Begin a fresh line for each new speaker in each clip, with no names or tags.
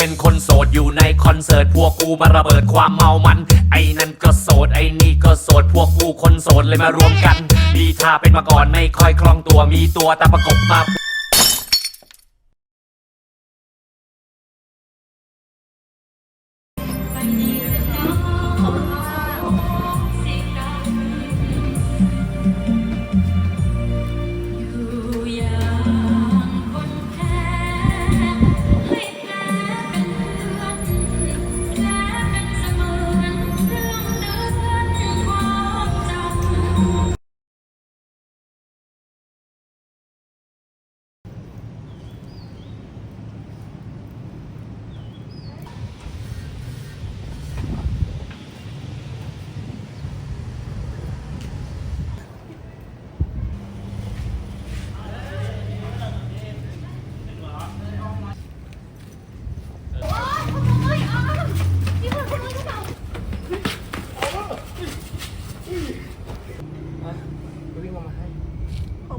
ป็นคนโสดอยู่ในคอนเสิร์ตพวกกูมาระเบิดความเมามัน ไอ้นั่นก็โสดไอ้นี่ก็โสดพวกกูคนโสดเลยมารวมกัน ดีท่าเป็นมาก่อนไม่ค่อยคล่องตัวมีตัวแต่ประกบมา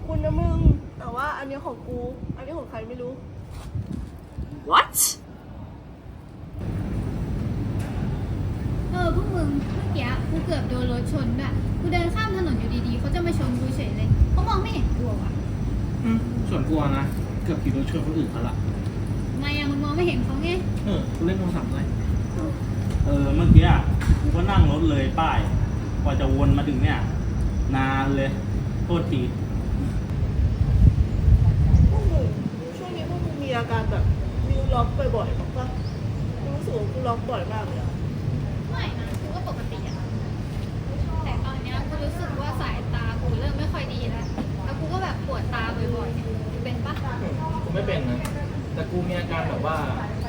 คุณนะมึง แต่ว่าอันนี้ของกู อันนี้ของใครไม่รู้
What
เออพวกมึงเมื่อกี้กูเกือบโดนรถชนด้วยกูเดินข้ามถนนอยู่ดีๆเขาจะมาชนกูเฉยเลยเขามองไม่เห็นกูอะวะ
อืมส่วนกลัวนะ เกือบขี่รถชนคนอื่นเขาละ
ทำไมอะมึงมองไม่เห็นเขาไง
เออกูเล่นโทรศัพท์เลย
เออเมื่อกี้อะกูก็นั่งรถเลยป้าย กว่าจะวนมาถึงเนี่ย นานเลยโทษที
พวกมึงช่วงนี้พวกมึงมีอาการแบบนิ้วล็อกบ่อยๆบ้างปะกูรู้สึกว่ากูล็อกบ่อยมากเลยอะ
ไม่นะกูก็ปกติอะแต่ตอนเนี้ยกูรู้สึกว่าสายตากูเริ่มไม่ค่อยดีแล้ว แล้วกูก็แบบปวดตาบ่อยๆเนี่ยกูเป็นปะ
กูไม่เป็นนะ แต่กูมีอาการแบบว่า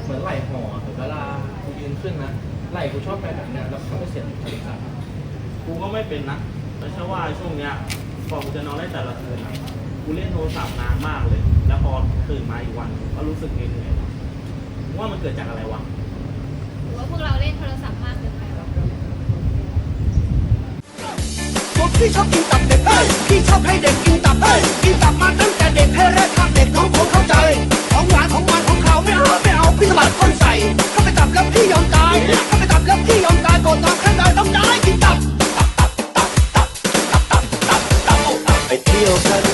เหมือนไหล่ห่อเวลากูยืนขึ้นนะไหล่กูชอบไปแบบเนี้ยแล้วเขาไม่เสียบขาขา
กูก็ไม่เป็นนะ แต่แค่ว่าช่วงเนี้ยพอกูจะนอนได้แต่ละคืนอะ กูเล่นโทรศัพท์นานมากเลย แล้วพอตื่นมาอีกวันก็รู้สึกเหนื่อยๆว่ามันเกิดจากอะไรวะ ห
รือว่าพวกเราเล่นโทรศัพท์มากเกินไปหรอ
ผมที่ชอบกินตับเด็กเฮ้ยพี่ชอบให้เด็กกินตับเฮ้ยกินตับมาตั้งแต่เด็กให้แรกทางเด็กน้องผมเข้าใจ ของหวานของหวานของเขาไม่เอาไม่เอาพี่สะบัดก้นใส่ถ้าไปตับแล้วพี่ยอมตายถ้าไปตับแล้วพี่ยอมตายก่อนตอนข้างในต้องได้กินตับตับตับตับตับตับตับตับ
ตับไปเที่ยวกัน